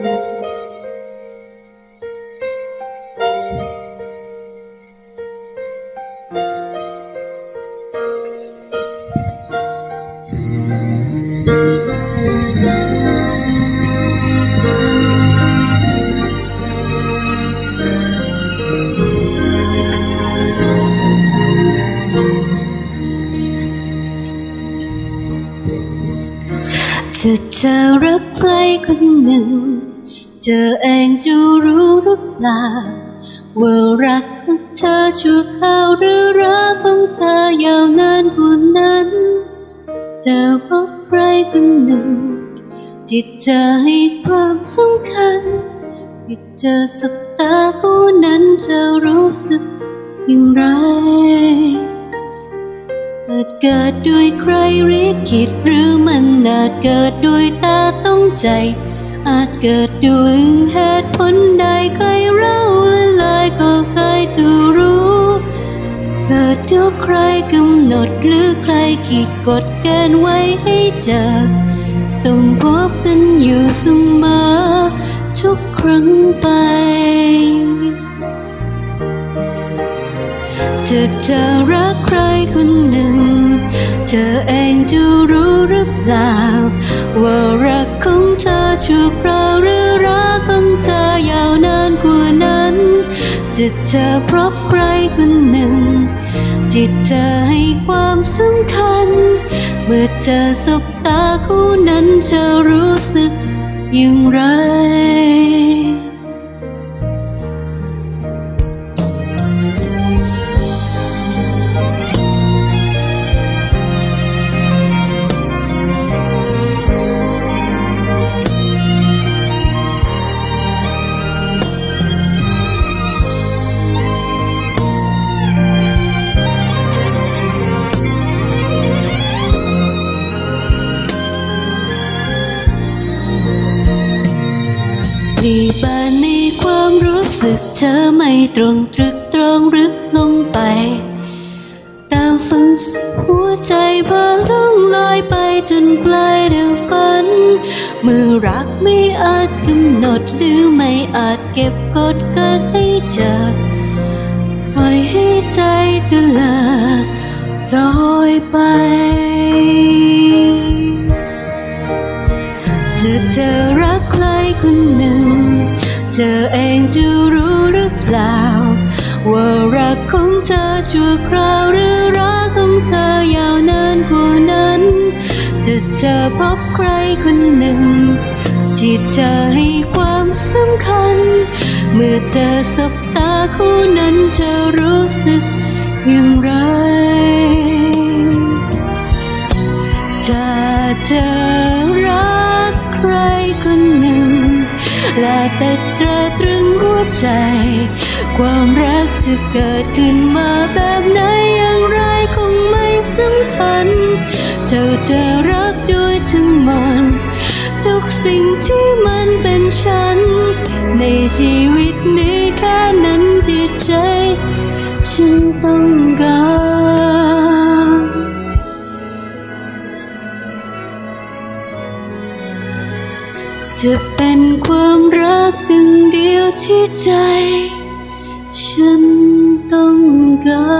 Música ถ้าเธอรักใครคนหนึ่ง เธอเองจะรู้หรือเปล่าว่ารักของเธอชั่วคราวหรือรักของเธอยาวนานกว่านั้น เธอพบใครคนหนึ่งที่เธอให้ความสำคัญที่เจอสบตาคู่นั้นเธอรู้สึกอย่างไร อาจเกิดด้วยใครริขิตหรือมันอาจเกิดด้วยตาต้องใจ อาจเกิดด้วยเหตุผลใดใครเล่าละลายก็ใครจะรู้ เกิดดี๋ยใครกำหนดหรือใครขีดกฎเกณฑ์ไว้ให้เจอ ต้องพบกันอยู่เสมอทุกครั้งไป เธอจะรักใครคนหนึ่ง เธอเองจะรู้หรือเปล่า ว่ารักของเธอชั่วคราวหรือรักของเธอยาวนานกว่านั้น จะเจอพบใครคนหนึ่ง จิตจะให้ความสำคัญ เมื่อเจอสบตาคู่นั้นจะรู้สึกอย่างไร พลีบานในความรู้สึกเธอไม่ตรงตรึกตรองรึกลงไป ตามฝันหัวใจพาล่องลอยไปจนไกลเดังฝันเมื่อรักไม่อาจกำหนดหรือไม่อาจเก็บกดกันให้เจอปล่อยให้ใจตะเลิดลอยไปเธอจะรักใครคนหน ธอเองจะรู้หรือเปล่า ว่ารักของเธอชั่วคราวหรือรักของเธอยาวนานกว่านั้นจะเจอพบใครคนหนึ่ง ที่จะให้ความสำคัญ เมื่อเจอสบตาคู่นั้นจะรู้สึกอย่างไรจะเจอ แลแต่ตราตรึงหัวใจ ความรักจะเกิดขึ้นมาแบบไหนอย่างไรคงไม่สำคัญเจ้าจะรักโดยทั้งหมดทุกสิ่งที่มันเป็นฉัน ในชีวิตนี้แค่นั้นที่ใจ ฉันต้องการ จะเป็นความรักหนึ่งเดียวที่ใจ ฉันต้องการ